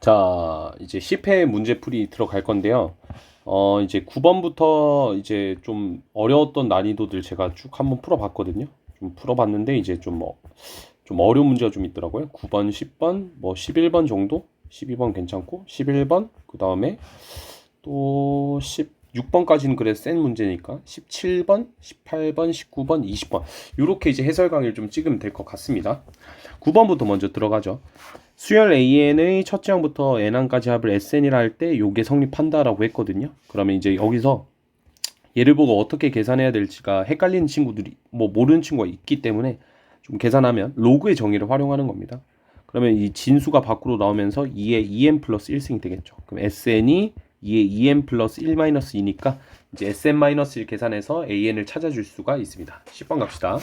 자, 이제 10회 문제풀이 들어갈 건데요. 어, 이제 9번부터 이제 좀 어려웠던 난이도들 제가 쭉 한번 풀어봤거든요. 좀 풀어봤는데 이제 좀, 어, 좀 어려운 문제가 좀 있더라고요. 9번, 10번, 뭐 11번 정도? 12번 괜찮고, 11번, 그 다음에 또 16번까지는 그래 센 문제니까 17번, 18번, 19번, 20번 이렇게 이제 해설 강의를 좀 찍으면 될 것 같습니다. 9번부터 먼저 들어가죠. 수열 AN의 첫째 항부터 N항까지 합을 SN이라 할 때 요게 성립한다라고 했거든요. 그러면 이제 여기서 얘를 보고 어떻게 계산해야 될지가 헷갈리는 친구들이 뭐 모르는 친구가 있기 때문에 좀 계산하면 로그의 정의를 활용하는 겁니다. 그러면 이 진수가 밖으로 나오면서 2에 2n 플러스 1승이 되겠죠. 그럼 SN이 2에 2n 플러스 1 마이너스 2니까 이제 SN 마이너스 1 계산해서 AN을 찾아줄 수가 있습니다. 10번 갑시다.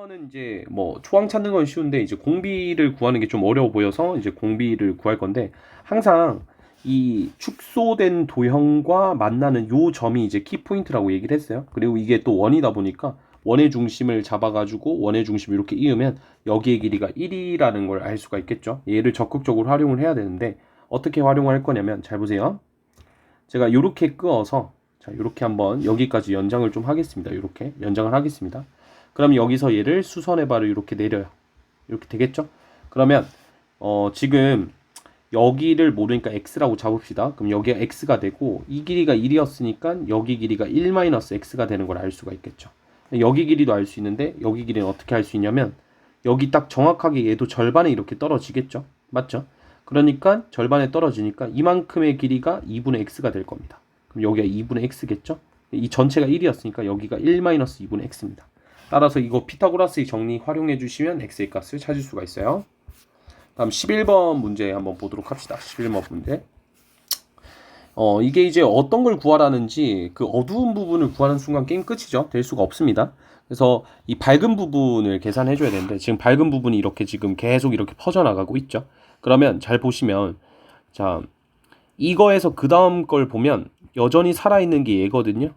10번은 이제 뭐 초항 찾는 건 쉬운데 이제 공비를 구하는 게 좀 어려워 보여서 이제 공비를 구할 건데 항상 이 축소된 도형과 만나는 요 점이 이제 키 포인트라고 얘기를 했어요. 그리고 이게 또 원이다 보니까 원의 중심을 잡아가지고 원의 중심 이렇게 이으면 여기의 길이가 1이라는 걸 알 수가 있겠죠. 얘를 적극적으로 활용을 해야 되는데 어떻게 활용할 거냐면 잘 보세요. 제가 이렇게 끄어서 자 이렇게 한번 여기까지 연장을 좀 하겠습니다. 이렇게 연장을 하겠습니다. 그럼 여기서 얘를 수선의 발을 이렇게 내려요. 이렇게 되겠죠? 그러면 어 지금 여기를 모르니까 x라고 잡읍시다. 그럼 여기가 x가 되고 이 길이가 1이었으니까 여기 길이가 1-x가 되는 걸 알 수가 있겠죠. 여기 길이도 알 수 있는데 여기 길이는 어떻게 알 수 있냐면 여기 딱 정확하게 얘도 절반에 이렇게 떨어지겠죠. 맞죠? 그러니까 절반에 떨어지니까 이만큼의 길이가 2분의 x가 될 겁니다. 그럼 여기가 2분의 x겠죠? 이 전체가 1이었으니까 여기가 1-2분의 x입니다. 따라서 이거 피타고라스의 정리 활용해 주시면 x의 값을 찾을 수가 있어요. 다음 11번 문제 한번 보도록 합시다. 11번 문제. 어, 이게 이제 어떤 걸 구하라는지 그 어두운 부분을 구하는 순간 게임 끝이죠. 될 수가 없습니다. 그래서 이 밝은 부분을 계산해 줘야 되는데 지금 밝은 부분이 이렇게 지금 계속 이렇게 퍼져나가고 있죠. 그러면 잘 보시면 자, 이거에서 그 다음 걸 보면 여전히 살아있는 게 얘거든요.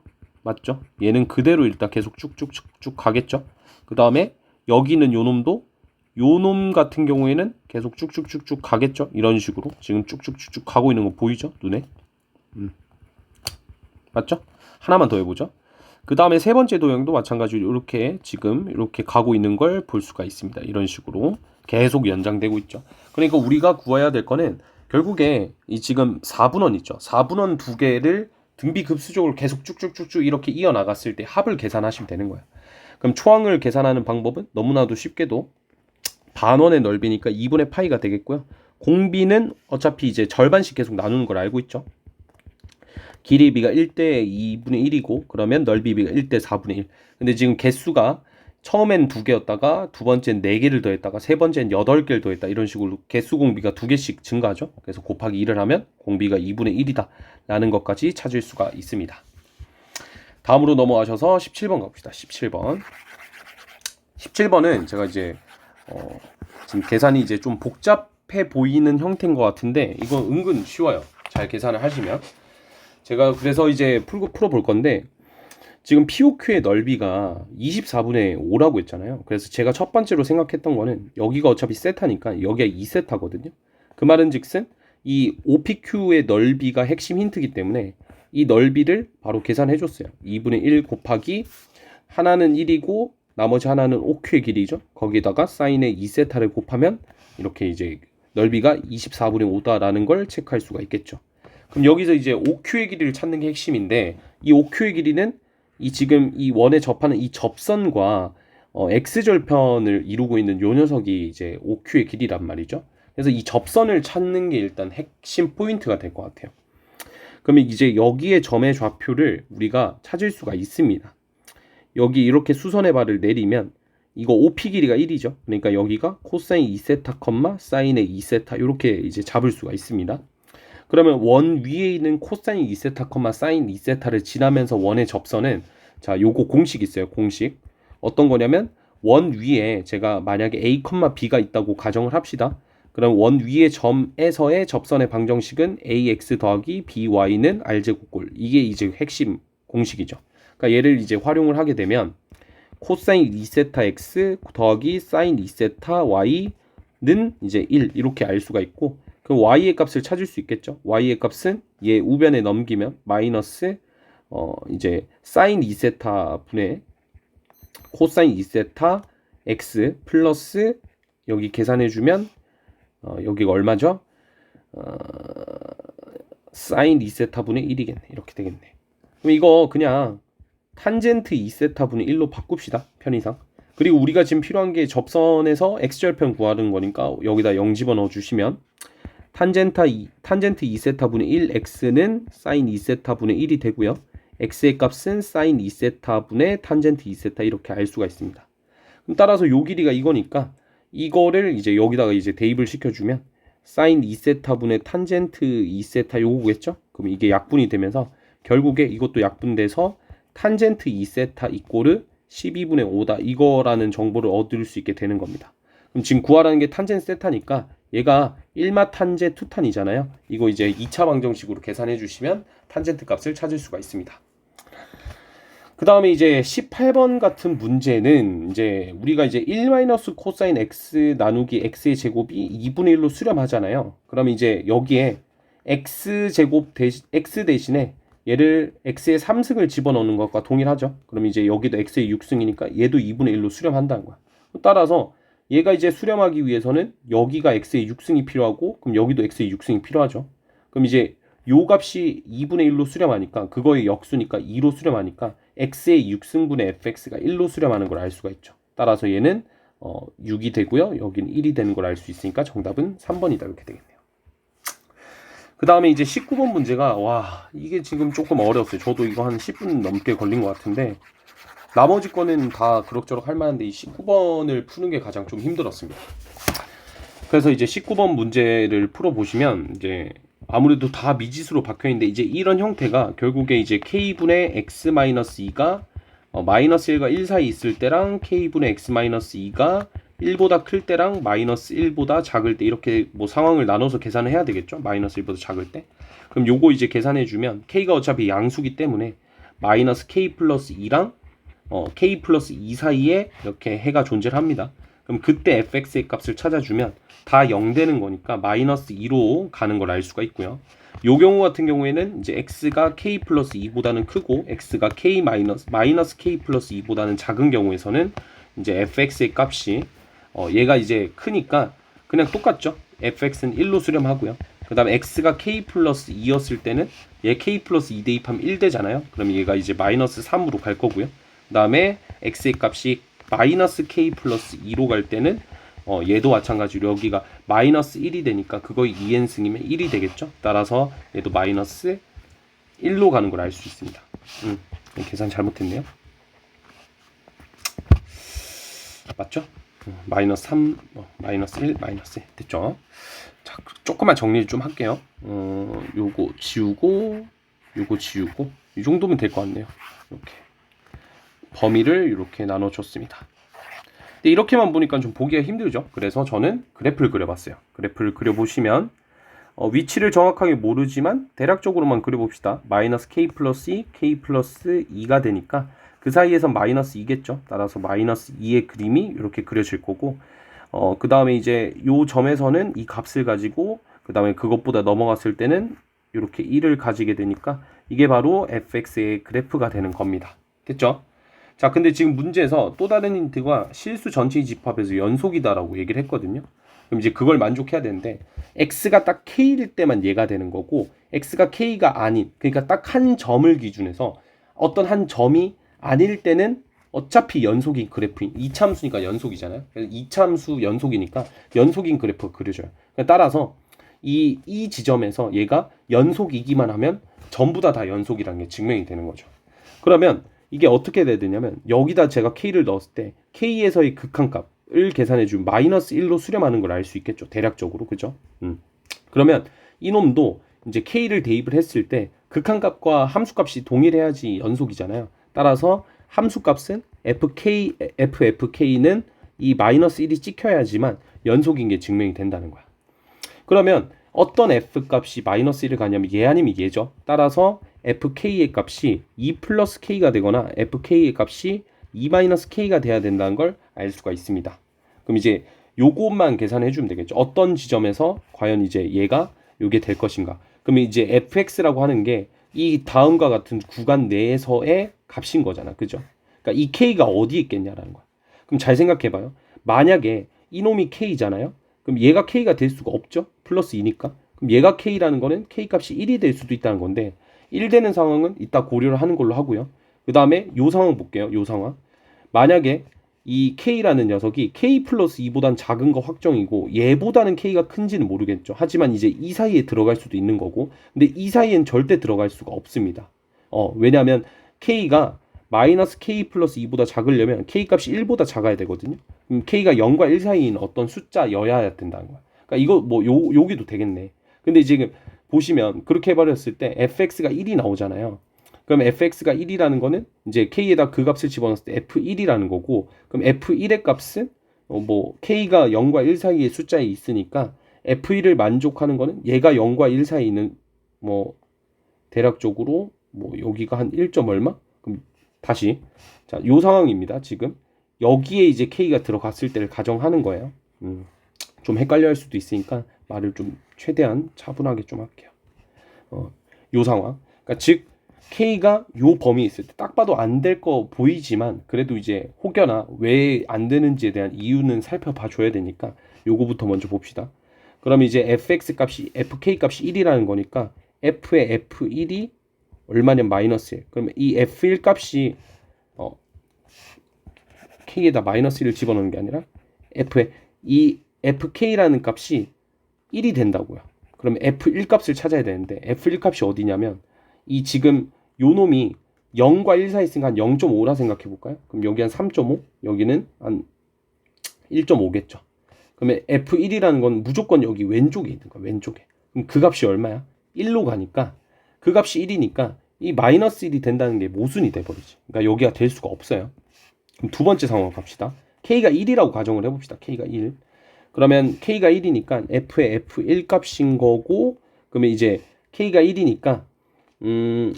맞죠? 얘는 그대로 일단 계속 쭉쭉쭉쭉 가겠죠. 그 다음에 여기는 요 놈도 요 놈 같은 경우에는 계속 쭉쭉쭉쭉 가겠죠. 이런 식으로 지금 쭉쭉쭉쭉 가고 있는 거 보이죠? 눈에. 음. 맞죠? 하나만 더 해보죠. 그 다음에 세 번째 도형도 마찬가지로 이렇게 지금 이렇게 가고 있는 걸 볼 수가 있습니다. 이런 식으로 계속 연장되고 있죠. 그러니까 우리가 구해야 될 거는 결국에 이 지금 4분원 있죠. 4분원 두 개를 등비 급수적으로 계속 쭉쭉쭉쭉 이렇게 이어나갔을 때 합을 계산하시면 되는 거예요. 그럼 초항을 계산하는 방법은 너무나도 쉽게도 반원의 넓이니까 2분의 파이가 되겠고요. 공비는 어차피 이제 절반씩 계속 나누는 걸 알고 있죠. 길이비가 1대 2분의 1이고 그러면 넓이비가 1대 4분의 1. 근데 지금 개수가 처음엔 두 개였다가 두 번째는 네 개를 더했다가 세 번째는 여덟 개를 더했다 이런 식으로 개수 공비가 두 개씩 증가하죠. 그래서 곱하기 1을 하면 공비가 2분의 1이다 라는 것까지 찾을 수가 있습니다. 다음으로 넘어가셔서 17번 가봅시다. 17번. 17번은 제가 이제 어 지금 계산이 이제 좀 복잡해 보이는 형태인 것 같은데 이거 은근 쉬워요. 잘 계산을 하시면 제가 그래서 이제 풀고 풀어 볼 건데 지금 POQ의 넓이가 24분의 5라고 했잖아요. 그래서 제가 첫 번째로 생각했던 거는 여기가 어차피 세타니까 여기가 2세타거든요. 그 말은 즉슨 이 OPQ의 넓이가 핵심 힌트이기 때문에 이 넓이를 바로 계산해 줬어요. 2분의 1 곱하기 하나는 1이고 나머지 하나는 OQ의 길이죠. 거기다가 사인의 2세타를 곱하면 이렇게 이제 넓이가 24분의 5다라는 걸 체크할 수가 있겠죠. 그럼 여기서 이제 OQ의 길이를 찾는 게 핵심인데 이 OQ의 길이는 이 지금 이 원에 접하는 이 접선과 어, x절편을 이루고 있는 요 녀석이 이제 OQ의 길이란 말이죠. 그래서 이 접선을 찾는 게 일단 핵심 포인트가 될 것 같아요. 그러면 이제 여기에 점의 좌표를 우리가 찾을 수가 있습니다. 여기 이렇게 수선의 발을 내리면 이거 OP 길이가 1이죠. 그러니까 여기가 코사인 2세타 컴마 사인의 2세타 이렇게 이제 잡을 수가 있습니다. 그러면 원 위에 있는 코사인 2세타 컴마 사인 2세타를 지나면서 원의 접선은 자 요거 공식 있어요. 공식 어떤 거냐면 원 위에 제가 만약에 a b가 있다고 가정을 합시다. 그럼 원 위의 점에서의 접선의 방정식은 ax 더하기 by는 r제곱골 이게 이제 핵심 공식이죠. 그러니까 얘를 이제 활용을 하게 되면 코사인 2세타 x 더하기 사인 2세타 y는 이제 1 이렇게 알 수가 있고 그 y의 값을 찾을 수 있겠죠. y의 값은 얘 우변에 넘기면 마이너스 어 이제 사인 2세타 분의 코사인 2세타 x 플러스 여기 계산해 주면 어 여기가 얼마죠? 어 사인 2세타 분의 1이겠네. 이렇게 되겠네. 그럼 이거 그냥 탄젠트 2세타 분의 1로 바꿉시다. 편의상. 그리고 우리가 지금 필요한 게 접선에서 x절편 구하는 거니까 여기다 0 집어넣어 주시면 탄젠타 2, 탄젠트 2세타 분의 1 x는 사인 2세타 분의 1이 되고요. X의 값은 사인 2세타 분의 탄젠트 2세타 이렇게 알 수가 있습니다. 그럼 따라서 요 길이가 이거니까 이거를 이제 여기다가 이제 대입을 시켜주면 사인 2세타 분의 탄젠트 2세타 요거겠죠? 그럼 이게 약분이 되면서 결국에 이것도 약분돼서 탄젠트 2세타 이꼬르 12분의 5다 이거라는 정보를 얻을 수 있게 되는 겁니다. 그럼 지금 구하라는 게 탄젠 세타니까 얘가 1마 탄제 투탄이잖아요. 이거 이제 2차 방정식으로 계산해 주시면 탄젠트 값을 찾을 수가 있습니다. 그 다음에 이제 18번 같은 문제는 이제 우리가 이제 1 마이너스 코사인 x 나누기 x의 제곱이 2분의 1로 수렴하잖아요. 그럼 이제 여기에 x 제곱 대신 x 대신에 얘를 x의 3승을 집어넣는 것과 동일하죠. 그럼 이제 여기도 x의 6승이니까 얘도 2분의 1로 수렴한다는 거야. 따라서 얘가 이제 수렴하기 위해서는 여기가 x의 6승이 필요하고 그럼 여기도 x의 6승이 필요하죠. 그럼 이제 요 값이 2분의 1로 수렴하니까 그거의 역수니까 2로 수렴하니까 x의 6승분의 fx가 1로 수렴하는 걸 알 수가 있죠. 따라서 얘는 어, 6이 되고요. 여기는 1이 되는 걸 알 수 있으니까 정답은 3번이다 이렇게 되겠네요. 그 다음에 이제 19번 문제가 와 이게 지금 조금 어려웠어요. 저도 이거 한 10분 넘게 걸린 것 같은데 나머지 거는 다 그럭저럭 할 만한데 이 19번을 푸는 게 가장 좀 힘들었습니다. 그래서 이제 19번 문제를 풀어보시면 이제 아무래도 다 미지수로 박혀 있는데 이제 이런 형태가 결국에 이제 k분의 x-2가 어, 마이너스 1과 1 사이 있을 때랑 k분의 x-2가 1보다 클 때랑 마이너스 1보다 작을 때 이렇게 뭐 상황을 나눠서 계산을 해야 되겠죠. 마이너스 1보다 작을 때. 그럼 요거 이제 계산해 주면 k가 어차피 양수기 때문에 마이너스 k 플러스 2랑 어, k 플러스 2 사이에 이렇게 해가 존재를 합니다. 그럼 그때 fx의 값을 찾아주면 다 0 되는 거니까 마이너스 2로 가는 걸 알 수가 있고요. 요 경우 같은 경우에는 이제 x가 k 플러스 2보다는 크고 x가 k 마이너스 마이너스 k 플러스 2보다는 작은 경우에서는 이제 fx의 값이 어, 얘가 이제 크니까 그냥 똑같죠. fx는 1로 수렴하고요. 그 다음에 x가 k 플러스 2였을 때는 얘 k 플러스 2 대입하면 1 되잖아요. 그럼 얘가 이제 마이너스 3으로 갈 거고요. 그 다음에 x의 값이 마이너스 k 플러스 2로 갈 때는 어, 얘도 마찬가지로 여기가 마이너스 1이 되니까 그거의 2n승이면 1이 되겠죠. 따라서 얘도 마이너스 1로 가는 걸 알 수 있습니다. 음, 계산 잘못했네요. 맞죠? 음, 마이너스 3, 어, 마이너스 1, 마이너스 1 됐죠? 자, 조금만 정리를 좀 할게요. 어, 요거 지우고, 요거 지우고, 이 정도면 될 것 같네요. 이렇게. 범위를 이렇게 나눠줬습니다. 근데 이렇게만 보니까 좀 보기가 힘들죠. 그래서 저는 그래프를 그려봤어요. 그래프를 그려보시면 어, 위치를 정확하게 모르지만 대략적으로만 그려봅시다. 마이너스 k 플러스 2, k 플러스 2가 되니까 그 사이에서 마이너스 2겠죠. 따라서 마이너스 2의 그림이 이렇게 그려질 거고 어, 그 다음에 이제 요 점에서는 이 값을 가지고 그 다음에 그것보다 넘어갔을 때는 이렇게 1을 가지게 되니까 이게 바로 fx의 그래프가 되는 겁니다. 됐죠? 자, 근데 지금 문제에서 또 다른 힌트가 실수 전체의 집합에서 연속이다라고 얘기를 했거든요. 그럼 이제 그걸 만족해야 되는데 x가 딱 k일 때만 얘가 되는 거고 x가 k가 아닌 그러니까 딱 한 점을 기준해서 어떤 한 점이 아닐 때는 어차피 연속인 그래프인 이참수니까 연속이잖아요. 그래서 이참수 연속이니까 연속인 그래프가 그려져요. 그러니까 따라서 이, 이 지점에서 얘가 연속이기만 하면 전부 다 다 연속이라는 게 증명이 되는 거죠. 그러면 이게 어떻게 돼야 되냐면 여기다 제가 k를 넣었을 때 k에서의 극한값을 계산해 주면 마이너스 1로 수렴하는 걸 알 수 있겠죠. 대략적으로 그죠? 음. 그러면 이놈도 이제 k를 대입을 했을 때 극한값과 함수값이 동일해야지 연속이잖아요. 따라서 함수값은 fk ffk는 이 마이너스 1이 찍혀야지만 연속인 게 증명이 된다는 거야. 그러면 어떤 f 값이 마이너스 1을 가냐면 얘 아니면 얘죠. 따라서 fk의 값이 2 플러스 k가 되거나 fk의 값이 2 마이너스 k가 돼야 된다는 걸 알 수가 있습니다. 그럼 이제 요것만 계산해 주면 되겠죠. 어떤 지점에서 과연 이제 얘가 요게 될 것인가. 그러면 이제 fx라고 하는 게 이 다음과 같은 구간 내에서의 값인 거잖아. 그죠? 그러니까 이 k가 어디에 있겠냐라는 거야. 그럼 잘 생각해 봐요. 만약에 이놈이 k잖아요. 그럼 얘가 k가 될 수가 없죠. 플러스 2니까. 그럼 얘가 k라는 거는 k 값이 1이 될 수도 있다는 건데 1 되는 상황은 이따 고려를 하는 걸로 하고요. 그 다음에 요 상황 볼게요. 요 상황. 만약에 이 K라는 녀석이 K 플러스 2보단 작은 거 확정이고 얘보다는 K가 큰지는 모르겠죠. 하지만 이제 이 사이에 들어갈 수도 있는 거고 근데 이 사이엔 절대 들어갈 수가 없습니다. 어, 왜냐하면 K가 마이너스 K 플러스 2보다 작으려면 K 값이 1보다 작아야 되거든요. K가 0과 1 사이인 어떤 숫자여야 된다는 거야. 그러니까 이거 뭐 요, 여기도 되겠네. 근데 지금 보시면 그렇게 해버렸을 때 fx가 1이 나오잖아요. 그럼 fx가 1이라는 거는 이제 k에다 그 값을 집어넣었을 때 f1이라는 거고 그럼 f1의 값은 어, 뭐 k가 0과 1 사이의 숫자에 있으니까 f1을 만족하는 거는 얘가 0과 1 사이에 있는 뭐 대략적으로 뭐 여기가 한 1점 얼마? 그럼 다시 자, 요 상황입니다. 지금 여기에 이제 k가 들어갔을 때를 가정하는 거예요. 음, 좀 헷갈려 할 수도 있으니까 말을 좀 최대한 차분하게 좀 할게요. 어, 요 상황. 그러니까 즉 K가 요 범위 있을 때 딱 봐도 안 될 거 보이지만 그래도 이제 혹여나 왜 안 되는지에 대한 이유는 살펴봐 줘야 되니까 요거부터 먼저 봅시다. 그럼 이제 fx 값이 fk 값이 1이라는 거니까 f의 f1이 얼마냐면 마이너스 1. 그러면 이 f1 값이 어 k에다 마이너스 1을 집어넣는 게 아니라 f의 이 fk라는 값이 1이 된다고요. 그럼 f1 값을 찾아야 되는데 f1 값이 어디냐면 이 지금 요 놈이 0과 1 사이 있으니까 한 0.5라 생각해 볼까요? 그럼 여기 한 3.5, 여기는 한 1.5겠죠. 그러면 F1이라는 건 무조건 여기 왼쪽에 있는 거야, 왼쪽에. 그럼 그 값이 얼마야? 1로 가니까 그 값이 1이니까 이 마이너스 1이 된다는 게 모순이 돼버리지. 그러니까 여기가 될 수가 없어요. 그럼 두 번째 상황 갑시다. K가 1이라고 가정을 해봅시다. K가 1. 그러면 K가 1이니까 F의 F1 값인 거고, 그러면 이제 K가 1이니까 음,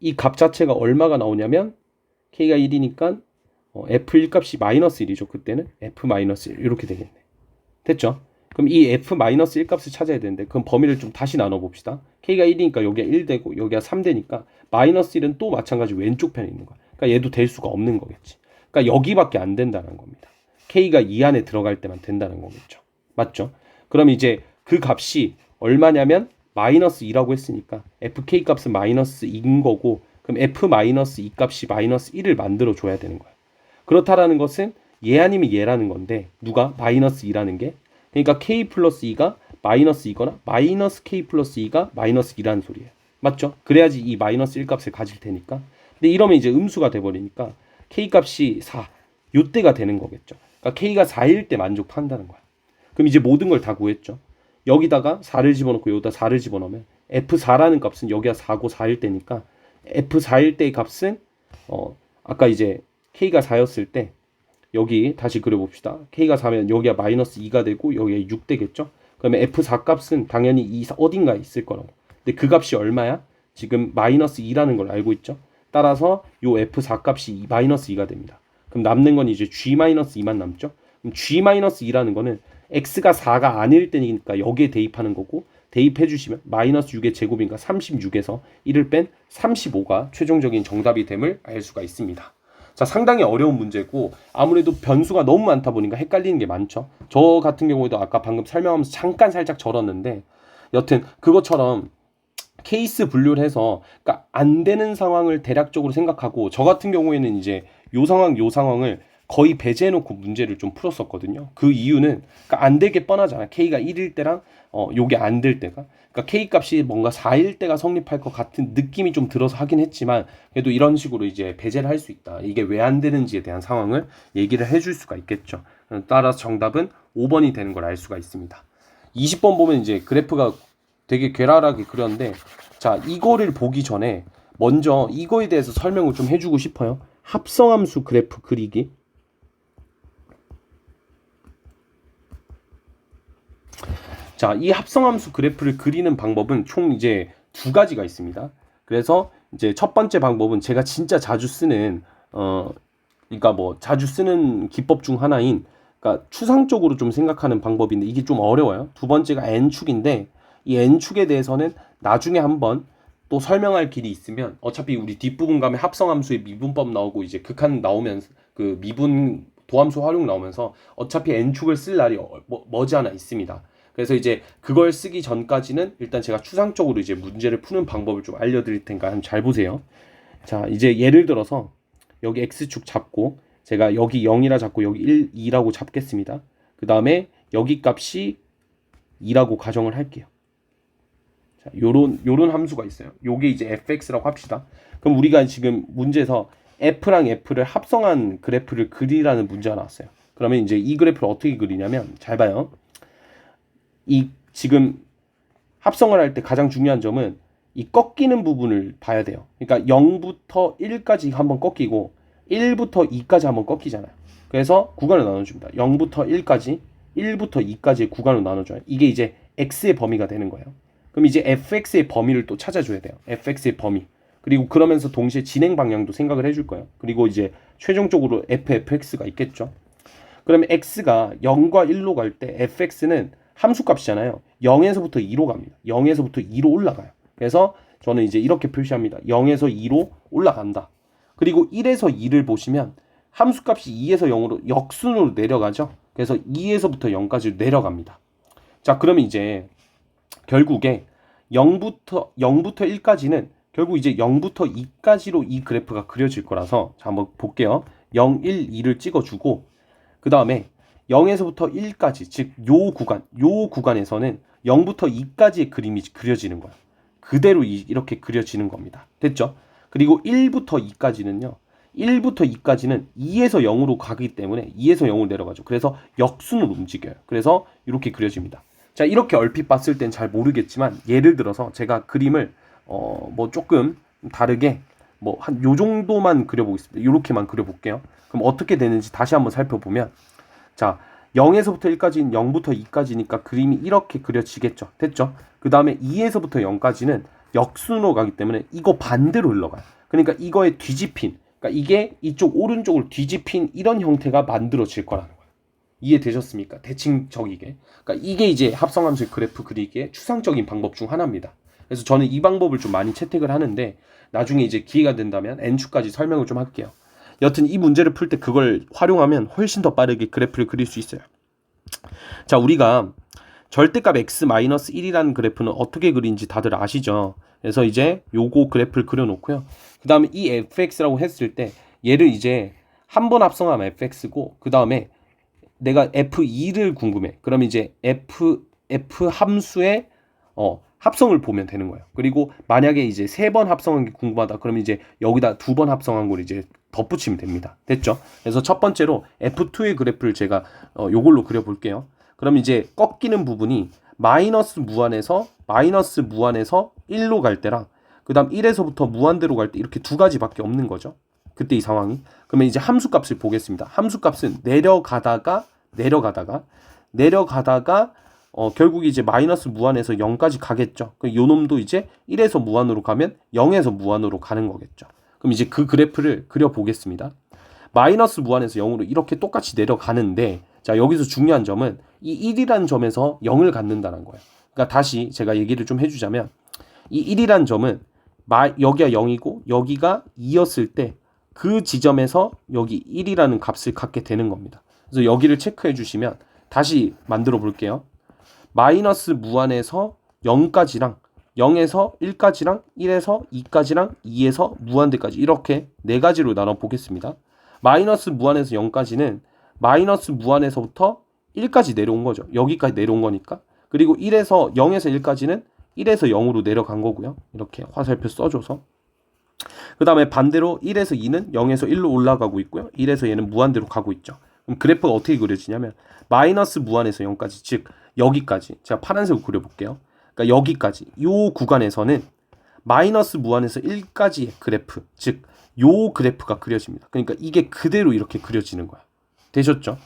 이 값 자체가 얼마가 나오냐면 k가 1이니까 어, f1 값이 마이너스 1이죠. 그때는 f 마이너스 1 이렇게 되겠네. 됐죠? 그럼 이 f 마이너스 1 값을 찾아야 되는데 그럼 범위를 좀 다시 나눠 봅시다. k가 1이니까 여기가 1 되고 여기가 3 되니까 마이너스 1은 또 마찬가지 왼쪽 편에 있는 거야. 그러니까 얘도 될 수가 없는 거겠지. 그러니까 여기밖에 안 된다는 겁니다. K가 이 안에 들어갈 때만 된다는 거겠죠. 맞죠? 그럼 이제 그 값이 얼마냐면 마이너스 2라고 했으니까 fk 값은 마이너스 2인 거고 그럼 f 마이너스 2 값이 마이너스 1을 만들어 줘야 되는 거야. 그렇다라는 것은 얘 아니면 얘라는 건데 누가 마이너스 2라는 게 그러니까 k 플러스 2가 마이너스 2거나 마이너스 k 플러스 2가 마이너스 2라는 소리예요. 맞죠? 그래야지 이 마이너스 1 값을 가질 테니까. 근데 이러면 이제 음수가 돼 버리니까 k 값이 4 요때가 되는 거겠죠. 그러니까 k가 4일 때 만족한다는 거야. 그럼 이제 모든 걸 다 구했죠. 여기다가 4를 집어넣고 여기다 4를 집어넣으면 F4라는 값은 여기가 4고 4일 때니까 F4일 때의 값은 어 아까 이제 K가 4였을 때 여기 다시 그려봅시다. K가 4면 여기가 마이너스 2가 되고 여기가 6 되겠죠? 그러면 F4 값은 당연히 이 어딘가에 있을 거라고. 근데 그 값이 얼마야? 지금 마이너스 2라는 걸 알고 있죠? 따라서 요 F4 값이 마이너스 2가 됩니다. 그럼 남는 건 이제 G 마이너스 2만 남죠? 그럼 G 마이너스 2라는 거는 x가 4가 아닐 때니까 여기에 대입하는 거고 대입해 주시면 마이너스 6의 제곱인가 36에서 1을 뺀 35가 최종적인 정답이 됨을 알 수가 있습니다. 자, 상당히 어려운 문제고 아무래도 변수가 너무 많다 보니까 헷갈리는 게 많죠. 저 같은 경우에도 아까 방금 설명하면서 잠깐 살짝 절었는데 여튼 그것처럼 케이스 분류를 해서 그러니까 안 되는 상황을 대략적으로 생각하고 저 같은 경우에는 이제 요 상황 요 상황을 거의 배제해놓고 문제를 좀 풀었었거든요. 그 이유는 그러니까 안 되게 뻔하잖아. K가 1일 때랑 어 요게 안 될 때가. 그러니까 K 값이 뭔가 4일 때가 성립할 것 같은 느낌이 좀 들어서 하긴 했지만 그래도 이런 식으로 이제 배제를 할 수 있다. 이게 왜 안 되는지에 대한 상황을 얘기를 해줄 수가 있겠죠. 따라서 정답은 5번이 되는 걸 알 수가 있습니다. 20번 보면 이제 그래프가 되게 괴랄하게 그렸는데 자 이거를 보기 전에 먼저 이거에 대해서 설명을 좀 해주고 싶어요. 합성함수 그래프 그리기. 자, 이 합성함수 그래프를 그리는 방법은 총 이제 두 가지가 있습니다. 그래서 이제 첫 번째 방법은 제가 진짜 자주 쓰는 어 그러니까 뭐 자주 쓰는 기법 중 하나인 그러니까 추상적으로 좀 생각하는 방법인데 이게 좀 어려워요. 두 번째가 n축인데 이 n축에 대해서는 나중에 한번 또 설명할 길이 있으면 어차피 우리 뒷부분 가면 합성함수의 미분법 나오고 이제 극한 나오면서 그 미분 도함수 활용 나오면서 어차피 n축을 쓸 날이 어- 뭐- 머지않아 있습니다. 그래서 이제 그걸 쓰기 전까지는 일단 제가 추상적으로 이제 문제를 푸는 방법을 좀 알려드릴 테니까 한번 잘 보세요. 자, 이제 예를 들어서 여기 x축 잡고 제가 여기 0이라 잡고 여기 1, 2라고 잡겠습니다. 그 다음에 여기 값이 2라고 가정을 할게요. 자, 요런 요런 함수가 있어요. 요게 이제 fx라고 합시다. 그럼 우리가 지금 문제에서 f랑 f를 합성한 그래프를 그리라는 문제가 나왔어요. 그러면 이제 이 그래프를 어떻게 그리냐면 잘 봐요. 이 지금 합성을 할 때 가장 중요한 점은 이 꺾이는 부분을 봐야 돼요. 그러니까 0부터 1까지 한번 꺾이고 1부터 2까지 한번 꺾이잖아요. 그래서 구간을 나눠줍니다. 0부터 1까지, 1부터 2까지의 구간을 나눠줘요. 이게 이제 x의 범위가 되는 거예요. 그럼 이제 fx의 범위를 또 찾아줘야 돼요. fx의 범위. 그리고 그러면서 동시에 진행 방향도 생각을 해줄 거예요. 그리고 이제 최종적으로 ffx가 있겠죠. 그러면 x가 0과 1로 갈 때 fx는 함수값이잖아요. 0에서부터 2로 갑니다. 0에서부터 2로 올라가요. 그래서 저는 이제 이렇게 표시합니다. 0에서 2로 올라간다. 그리고 1에서 2를 보시면 함수값이 2에서 0으로 역순으로 내려가죠. 그래서 2에서부터 0까지 내려갑니다. 자, 그러면 이제 결국에 0부터 0부터 1까지는 결국 이제 0부터 2까지로 이 그래프가 그려질 거라서 자, 한번 볼게요. 0, 1, 2를 찍어주고 그 다음에 0에서부터 1까지 즉 요 구간 요 구간에서는 0부터 2까지의 그림이 그려지는 거예요. 그대로 이, 이렇게 그려지는 겁니다. 됐죠? 그리고 1부터 2까지는요. 1부터 2까지는 2에서 0으로 가기 때문에 2에서 0으로 내려가죠. 그래서 역순으로 움직여요. 그래서 이렇게 그려집니다. 자, 이렇게 얼핏 봤을 땐 잘 모르겠지만 예를 들어서 제가 그림을 어, 뭐 조금 다르게 뭐 한 요 정도만 그려보겠습니다. 이렇게만 그려볼게요. 그럼 어떻게 되는지 다시 한번 살펴보면 자, 0에서부터 1까지는 0부터 2까지니까 그림이 이렇게 그려지겠죠. 됐죠? 그 다음에 2에서부터 0까지는 역순으로 가기 때문에 이거 반대로 흘러가요. 그러니까 이거의 뒤집힌, 그러니까 이게 이쪽 오른쪽으로 뒤집힌 이런 형태가 만들어질 거라는. 이해되셨습니까? 대칭적이게. 그러니까 이게 이제 합성함수의 그래프 그리기의 추상적인 방법 중 하나입니다. 그래서 저는 이 방법을 좀 많이 채택을 하는데 나중에 이제 기회가 된다면 n축까지 설명을 좀 할게요. 여튼 이 문제를 풀 때 그걸 활용하면 훨씬 더 빠르게 그래프를 그릴 수 있어요. 자, 우리가 절대값 x-1이라는 그래프는 어떻게 그리는지 다들 아시죠? 그래서 이제 요거 그래프를 그려놓고요. 그 다음에 이 fx라고 했을 때 얘를 이제 한 번 합성하면 fx고 그 다음에 내가 f2를 궁금해. 그럼 이제 f f 함수의 어 합성을 보면 되는 거예요. 그리고 만약에 이제 세 번 합성한 게 궁금하다. 그러면 이제 여기다 두 번 합성한 걸 이제 덧붙이면 됩니다. 됐죠? 그래서 첫 번째로 F2의 그래프를 제가 어, 요걸로 그려볼게요. 그럼 이제 꺾이는 부분이 마이너스 무한에서 마이너스 무한에서 1로 갈 때랑 그 다음 1에서부터 무한대로 갈 때 이렇게 두 가지밖에 없는 거죠. 그때 이 상황이. 그러면 이제 함수 값을 보겠습니다. 함수 값은 내려가다가 내려가다가 내려가다가 어, 결국 이제 마이너스 무한에서 0까지 가겠죠. 그요 놈도 이제 1에서 무한으로 가면 0에서 무한으로 가는 거겠죠. 그럼 이제 그 그래프를 그려 보겠습니다. 마이너스 무한에서 0으로 이렇게 똑같이 내려가는데 자, 여기서 중요한 점은 이 1이라는 점에서 0을 갖는다는 거예요. 그러니까 다시 제가 얘기를 좀 해주자면 이 1이라는 점은 마, 여기가 0이고 여기가 2였을 때 그 지점에서 여기 1이라는 값을 갖게 되는 겁니다. 그래서 여기를 체크해 주시면 다시 만들어 볼게요. 마이너스 무한에서 0까지랑 0에서 1까지랑 1에서 2까지랑 2에서 무한대까지 이렇게 네 가지로 나눠 보겠습니다. 마이너스 무한에서 0까지는 마이너스 무한에서부터 1까지 내려온 거죠. 여기까지 내려온 거니까. 그리고 1에서 0에서 1까지는 1에서 0으로 내려간 거고요. 이렇게 화살표 써줘서. 그 다음에 반대로 1에서 2는 0에서 1로 올라가고 있고요. 1에서 얘는 무한대로 가고 있죠. 그럼 그래프가 어떻게 그려지냐면 마이너스 무한에서 0까지 즉 여기까지 제가 파란색으로 그려볼게요. 그러니까 여기까지 요 구간에서는 마이너스 무한에서 1까지의 그래프 즉 요 그래프가 그려집니다. 그러니까 이게 그대로 이렇게 그려지는 거야. 되셨죠?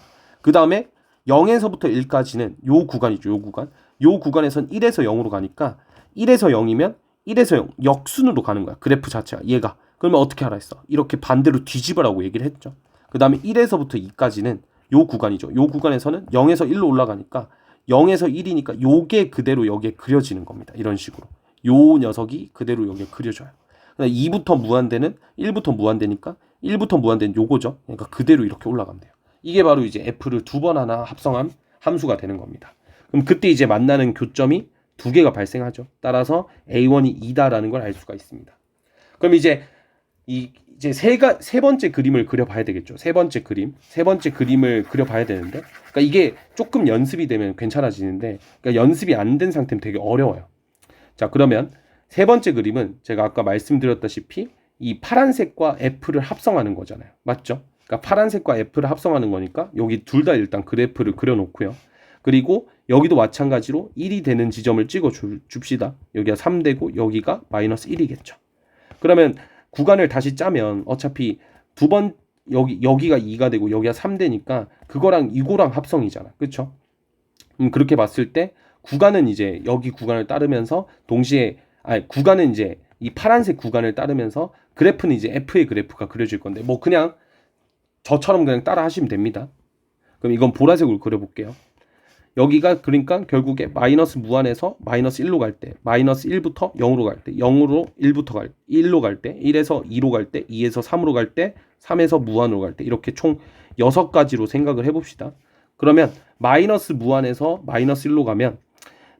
그 다음에 0에서부터 1까지는 요 구간이죠. 요 구간. 요 구간에선 1에서 0으로 가니까 1에서 0이면 1에서 0 역순으로 가는 거야. 그래프 자체가 얘가. 그러면 어떻게 알아 했어? 이렇게 반대로 뒤집으라고 얘기를 했죠. 그 다음에 1에서부터 2까지는 요 구간이죠. 요 구간에서는 0에서 1로 올라가니까 0에서 1이니까 요게 그대로 여기에 그려지는 겁니다. 이런 식으로. 요 녀석이 그대로 여기에 그려져요. 2부터 무한대는 1부터 무한대니까 1부터 무한대는 요거죠. 그러니까 그대로 이렇게 올라가면 돼요. 이게 바로 이제 f를 두 번 하나 합성한 함수가 되는 겁니다. 그럼 그때 이제 만나는 교점이 두 개가 발생하죠. 따라서 a1이 2다라는 걸 알 수가 있습니다. 그럼 이제 이 이제 세가 세 번째 그림을 그려봐야 되겠죠. 세 번째 그림, 세 번째 그림을 그려봐야 되는데, 그러니까 이게 조금 연습이 되면 괜찮아지는데, 그러니까 연습이 안 된 상태면 되게 어려워요. 자, 그러면 세 번째 그림은 제가 아까 말씀드렸다시피 이 파란색과 F를 합성하는 거잖아요. 맞죠? 그러니까 파란색과 F를 합성하는 거니까 여기 둘 다 일단 그래프를 그려놓고요. 그리고 여기도 마찬가지로 1이 되는 지점을 찍어 주, 줍시다. 여기가 3되고 여기가 마이너스 1이겠죠. 그러면 구간을 다시 짜면 어차피 두 번 여기 여기가 2가 되고 여기가 3되니까 그거랑 이거랑 합성이잖아. 그렇죠? 음, 그렇게 봤을 때 구간은 이제 여기 구간을 따르면서 동시에 아니 구간은 이제 이 파란색 구간을 따르면서 그래프는 이제 F의 그래프가 그려질 건데 뭐 그냥 저처럼 그냥 따라 하시면 됩니다. 그럼 이건 보라색으로 그려볼게요. 여기가 그러니까 결국에 마이너스 무한에서 마이너스 1로 갈 때, 마이너스 1부터 0으로 갈 때, 0으로 1부터 갈, 1로 갈 때, 1에서 2로 갈 때, 2에서 3으로 갈 때, 3에서 무한으로 갈 때, 이렇게 총 6가지로 생각을 해봅시다. 그러면 마이너스 무한에서 마이너스 1로 가면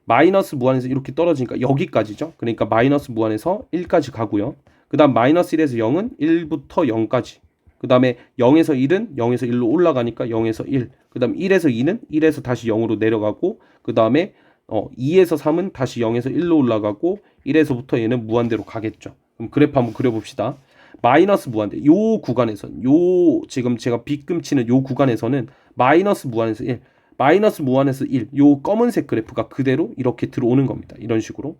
마이너스 무한에서 이렇게 떨어지니까 여기까지죠. 그러니까 마이너스 무한에서 1까지 가고요. 그 다음 마이너스 1에서 0은 1부터 0까지. 그 다음에 0에서 1은 0에서 1로 올라가니까 0에서 1. 그 다음 1에서 2는 1에서 다시 0으로 내려가고 그 다음에 어, 2에서 3은 다시 0에서 1로 올라가고 1에서부터 얘는 무한대로 가겠죠. 그럼 그래프 한번 그려봅시다. 마이너스 무한대 요 구간에서는 요 지금 제가 빗금치는 요 구간에서는 마이너스 무한에서 1 마이너스 무한에서 1, 요 검은색 그래프가 그대로 이렇게 들어오는 겁니다. 이런 식으로.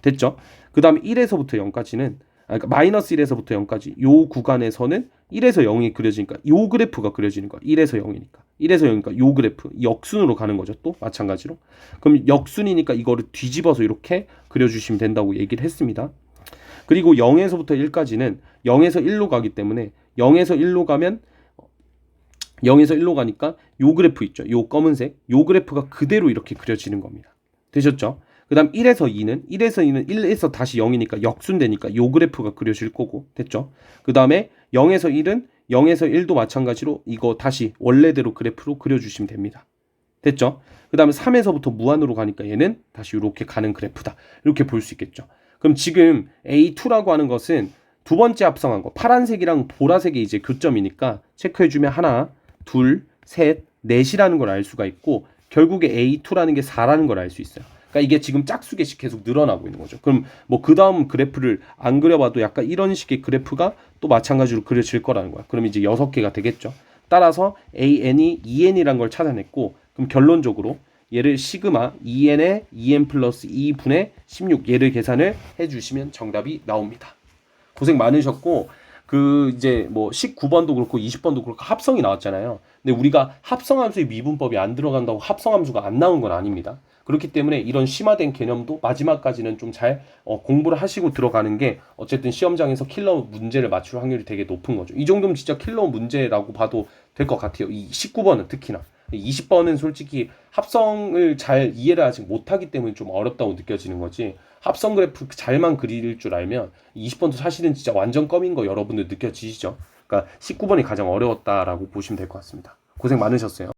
됐죠? 그 다음에 1에서부터 0까지는, 아, 그러니까 마이너스 1에서부터 0까지 요 구간에서는 1에서 0이 그려지니까 요 그래프가 그려지는 거야. 1에서 0이니까. 1에서 0이니까 요 그래프, 역순으로 가는 거죠. 또 마찬가지로. 그럼 역순이니까 이거를 뒤집어서 이렇게 그려 주시면 된다고 얘기를 했습니다. 그리고 0에서부터 1까지는 0에서 1로 가기 때문에 0에서 1로 가면 0에서 1로 가니까 요 그래프 있죠. 요 검은색. 요 그래프가 그대로 이렇게 그려지는 겁니다. 되셨죠? 그 다음 1에서 2는 1에서 2는 1에서 다시 0이니까 역순되니까 요 그래프가 그려질 거고 됐죠? 그 다음에 0에서 1은 0에서 1도 마찬가지로 이거 다시 원래대로 그래프로 그려주시면 됩니다. 됐죠? 그 다음에 3에서부터 무한으로 가니까 얘는 다시 이렇게 가는 그래프다. 이렇게 볼 수 있겠죠. 그럼 지금 A2라고 하는 것은 두 번째 합성한 거 파란색이랑 보라색의 이제 교점이니까 체크해주면 하나, 둘, 셋, 넷이라는 걸 알 수가 있고 결국에 A2라는 게 4라는 걸 알 수 있어요. 그러니까 이게 지금 짝수개씩 계속 늘어나고 있는 거죠. 그럼 뭐 그 다음 그래프를 안 그려봐도 약간 이런 식의 그래프가 또 마찬가지로 그려질 거라는 거야. 그럼 이제 여섯 개가 되겠죠. 따라서 AN이 EN이란 걸 찾아냈고 그럼 결론적으로 얘를 시그마 EN의 EN 플러스 2분의 16 얘를 계산을 해주시면 정답이 나옵니다. 고생 많으셨고 그 이제 뭐 19번도 그렇고 20번도 그렇고 합성이 나왔잖아요. 근데 우리가 합성함수의 미분법이 안 들어간다고 합성함수가 안 나온 건 아닙니다. 그렇기 때문에 이런 심화된 개념도 마지막까지는 좀잘 어, 공부를 하시고 들어가는 게 어쨌든 시험장에서 킬러 문제를 맞출 확률이 되게 높은 거죠. 이 정도면 진짜 킬러 문제라고 봐도 될 것 같아요. 이 19번은 특히나. 20번은 솔직히 합성을 잘 이해를 아직 못하기 때문에 좀 어렵다고 느껴지는 거지. 합성 그래프 잘만 그릴 줄 알면 20번도 사실은 진짜 완전 껌인 거 여러분들 느껴지시죠? 그러니까 19번이 가장 어려웠다라고 보시면 될 것 같습니다. 고생 많으셨어요.